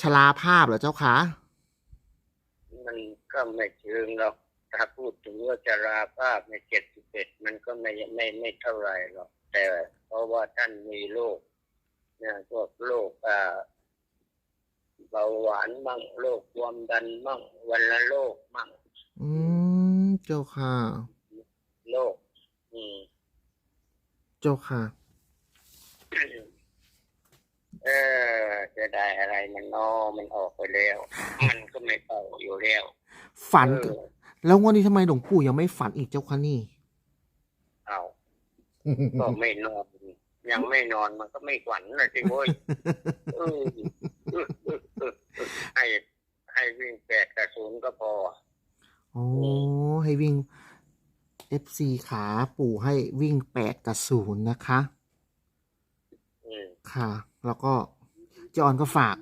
ชราภาพเหรอเจ้าคะมันก็ไม่เชิงหรอกถ้าพูดถึงว่าจะราภาพในเจ็ดสิบเอ็ดมันก็ไม่ไม่ไม่เท่าไหร่หรอกแต่เพราะว่าท่านมีโรคเนี่ยพวกโรคอ่าเบาหวานมั่งโรคความดันมั่งวันละโรคมั่งอืมเจ้าค่ะโรคอืมเจ้าค่ะเออจะ ได้อะไรมันนอมันออกไปแล้ว มันก็ไม่เอาอยู่แล้ว ฝัน เออ แล้วงวันนี้ทำไมหลวงปู่ยังไม่ฝันอีกเจ้าคะนี่ เอาก็ไม่นอนยังไม่นอนมันก็ไม่ฝันนะสิโว้ยเออให้ให้วิ่งแปดกระสุนก็พอ โอ้ให้วิ่ง FC ขาปู่ให้วิ่งแปดกับศูนย์นะคะ อืม ค่ะ แล้วก็ เจาออนก็ฝาก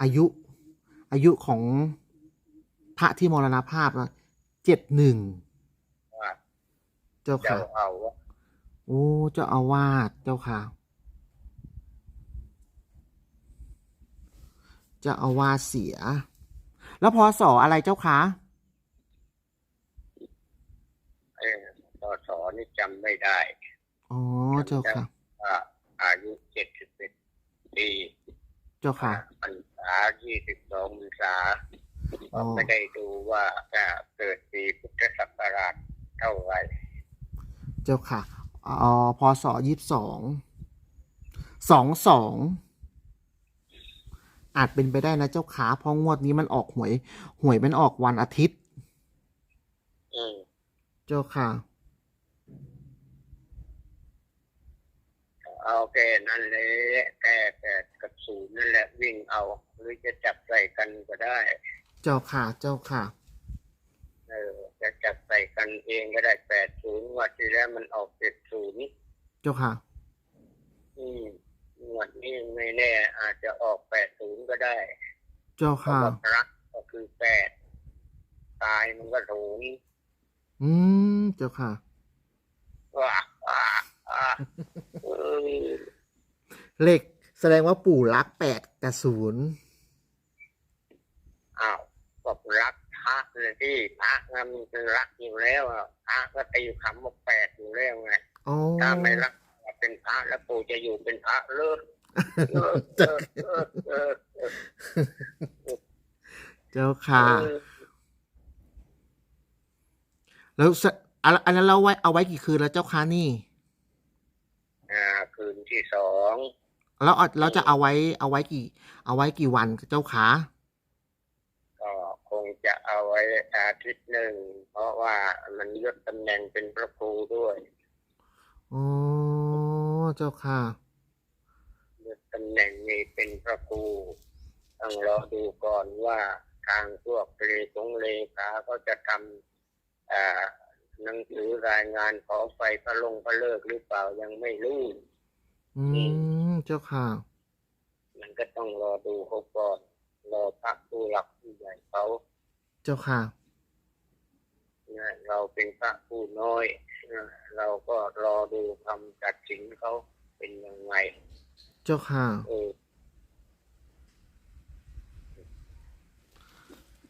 อายุอายุของพระที่มรณภาพนะเจ็ดหนึ่งว่าเจ้าจะค่ะเอาว่าโอ้เจ้าอาวาสเจ้าค่ะเจ้าอาวาสเสีย แล้วพอสออะไรเจ้าคะเออสอสอนี่จำไม่ได้อ๋อเจ้าค่ะว่าอายุเจ็ดสิบเอ็ดปี เจ้าค่ะพรรษายี่สิบสองพรรษาอ๋อไม่ได้ดูว่าจะเกิดปีพุทธศักราชเท่าไหร่เจ้าค่ะอ๋อพศยี่สิบสองสองสองอาจเป็นไปได้นะเจ้าขาเพราะงวดนี้มันออกหวย หวยมันออกวันอาทิตย์อืมเจ้าค่ะ เอาแค่นั้นเลยแค่แปดกั หรือจะจับใส่กันก็ได้ เจ้าค่ะ เจ้าค่ะ เออ จะจับใส่กันเองก็ได้แปดศูนย์งวดที่แล้วมันออกเจ็ดศูนย์เจ้าค่ะ อืมงวดนี้ไม่แน่ อาจจะออกแปดศูนย์ก็ได้ เจ้าเพราะค่ะว่ารักก็คือแปดตายมันก็ศูนย์อืม เจ้าค่ะว้าว้าว้าเออเลขแส ดงว่าปู่รักแปดกับศูนย์อ้าวบอกรักพระเลยที่พระมันเป็นรักอยู่แล้วอะพระก็ตีคำว่าแปดอยู่แล้วไงอ๋อถ้าไม่รักเป็นพระแล้วปู่จะอยู่เป็นพระเลิศเออเออเออเออเออเจ้าค่ะเออแล้วสะอันอันนั้นเราไว้เอาไว้กี่คืนแล้วเจ้าค่ะนี่ อ่า คืนที่สอง แล้วเอาเราจะเอาไว้เอาไว้กี่ เอาไว้กี่วันเจ้าขาก็คงจะเอาไว้อาทิตย์หนึ่งเพราะว่ามันยศตำแหน่งเป็นพระครูด้วยอ๋อเจ้าค่ะยศตำแหน่งนี้เป็นพระครูต้องรอดูก่อนว่าทางพวกเลขงเลขาก็จะทำอ่าหนังสือรายงานขอไฟพระลงพระเลิกหรือเปล่ายังไม่รู้อืม เจ้าค่ะ มันก็ต้องรอดูเขาก่อนรอพระผู้หลักผู้ใหญ่เขาเจ้าค่ะนะเราเป็นพระผู้น้อยนะเราก็รอดูคำตัดสินเขาเป็นยังไง เจ้าค่ะเออ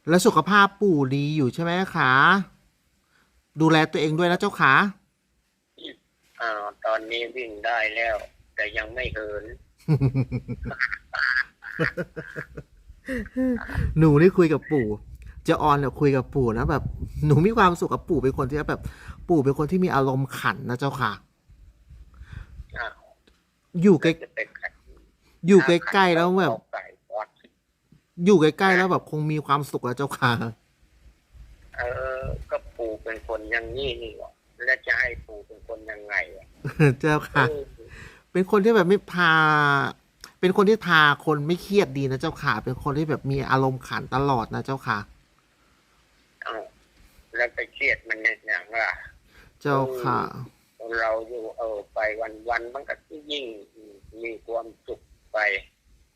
แล้วสุขภาพปู่ดีอยู่ใช่ไหมคะดูแลตัวเองด้วยนะเจ้าค่ะอ่าตอนนี้วิ่งได้แล้ว แต่ยังไม่เหิน หนูนี่คุยกับปู่เจะออนเนี่ยคุยกับปู่นะแบบ หนูมีความสุขกับปู่เป็นคนที่แบบ ปู่เป็นคนที่มีอารมณ์ขันนะเจ้าค่ะอ้าวอยู่ใกล้จะไปขัดอยู่ใกล้ๆแล้วแบบไก่วัดอยู่ใกล้ๆแล้วแบบคงมีความสุขแล้วเจ้าค่ะ เออก็ปู่เป็นคนอย่างนี้นี่หรอแล้วจะให้ปู่เป็นคนยังไงอะ เจ้าค่ะ เออเป็นคนที่แบบไม่พา เป็นคนที่พาคนไม่เครียดดีนะเจ้าค่ะ เป็นคนที่แบบมีอารมณ์ขันตลอดนะเจ้าค่ะอ้าวแล้วไปเครียดมันในอย่างล่ะเจ้าค่ะ เราอยู่เออไปวันวันๆมันก็ยิ่งมีความสุขไป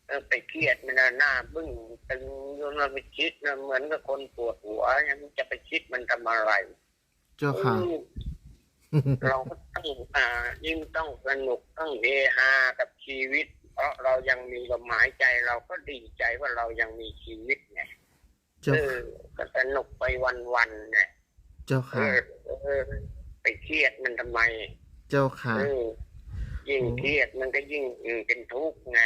เออไปเครียดมันน่ะหน้าบึ้งตึงเราไปคิดนะเหมือนกับคนปวดหัวยังจะไปคิดมันทำอะไรเจ้าค่ะเออเราก็ ต้องอ่ายิ่งต้องสนุกต้องเฮฮากับชีวิต เพราะเรายังมีลมหายใจเราก็ดีใจว่าเรายังมีชีวิตไงเจ้าเออก็สนุกไปวันๆเนี่ยเจ้าเอค่ะอเออไปเครียดมันทำไม เจ้าค่ะเออยิ่งเครียดมันก็ยิ่งอืมเป็นทุกข์ไง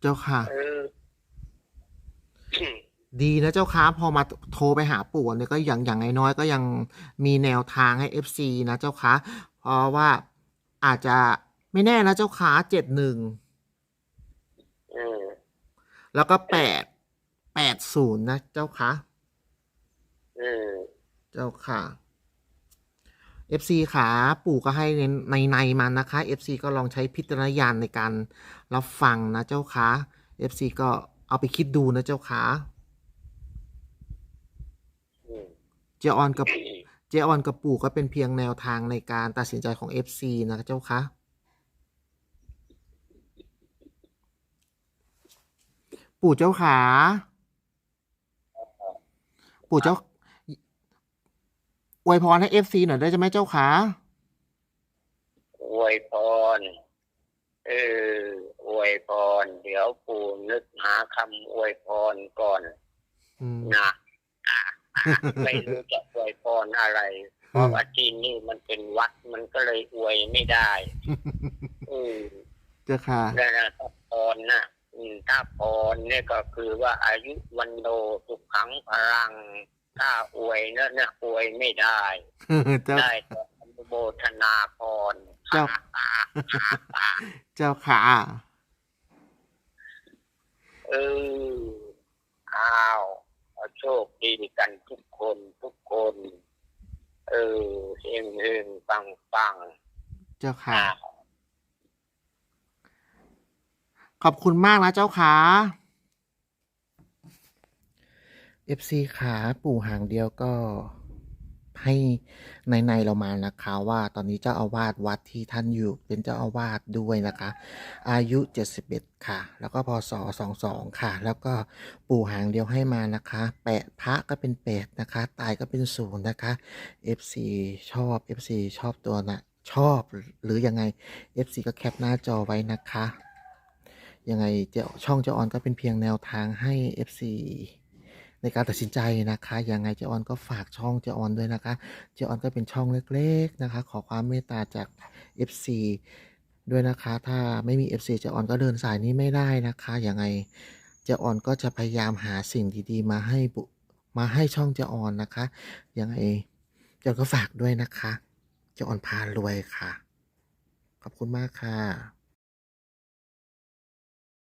เจ้าค่ะเออดีนะเจ้าค่ะพอมาโทรไปหาปู่เนี่ยก็อย่างอย่างน้อยๆก็ยังมีแนวทางให้ FC นะเจ้าค่ะ เพราะว่าอาจจะไม่แน่นะเจ้าค่ะเจ็ดหนึ่งอืมแล้วก็แปดแปดศูนย์นะเจ้าค่ะอืมเจ้าค่ะ FC ขาปู่ก็ให้ในในในมันนะคะ FC ก็ลองใช้พิจารณญาณในการรับฟังนะเจ้าค่ะ FC ก็เอาไปคิดดูนะเจ้าค่ะอืมเจออนกับเจออนกับปู่ก็เป็นเพียงแนวทางในการตัดสินใจของ FC นะเจ้าคะปู่เจ้าขา ปู่เจ้าอวยพรให้ FC หน่อยได้ไหมเจ้าขาอวยพรเอออวยพร เดี๋ยวปู่นึกหาคำอวยพรก่อนอืมนะอะอะไม่รู้จะอวยพ รอะไร เพราะว่าที่นี่มันเป็นวัดมันก็เลยอวยไม่ได้ อืมเจ้าค่ะนั่นนะถ้าพรนะอืมถ้าพรเนี่ยก็คือว่าอายุวันโนสุขังพลัง ถ้าอวยเนี่ยนะอวยไม่ได้ เจ้าได้แต่อนุโมทนาพรเจ้าเจ้าค่ะเอออ้าวเอาโชคดีกันทุกคนทุกคน เออเฮงเฮงปังปังเจ้าค่ะอ้าวขอบคุณมากนะเจ้าค่ะ FC ขาปู่หางเดียวก็ ให้ในในๆเรามานะคะ ว่าตอนนี้เจ้าอาวาสวัดที่ท่านอยู่เป็นเจ้าอาวาสด้วยนะคะ อายุ 71 ค่ะ แล้วก็พศ22 ค่ะ แล้วก็ปู่หางเดียวให้มานะคะแปะพระก็เป็นแปดนะคะ ตายก็เป็นศูนย์นะคะ FC ชอบ FC ชอบตัวนะชอบหรือยังไง FC ก็แคปหน้าจอไว้นะคะยังไงเจ้าช่องเจ้าออนก็เป็นเพียงแนวทางให้ FC ในการตัดสินใจนะคะยังไงเจ้าออนก็ฝากช่องเจ้าออนด้วยนะคะ เจ้าออนก็เป็นช่องเล็กๆนะคะ ขอความเมตตาจาก FC ด้วยนะคะ ถ้าไม่มี FC เจ้าออนก็เดินสายนี้ไม่ได้นะคะยังไงเจ้าออนก็จะพยายามหาสิ่งดีๆ มาให้บุมาให้ช่องเจ้าออนนะคะยังไงเจ้าก็ฝากด้วยนะคะ เจ้าออนพารวยค่ะ ขอบคุณมากค่ะ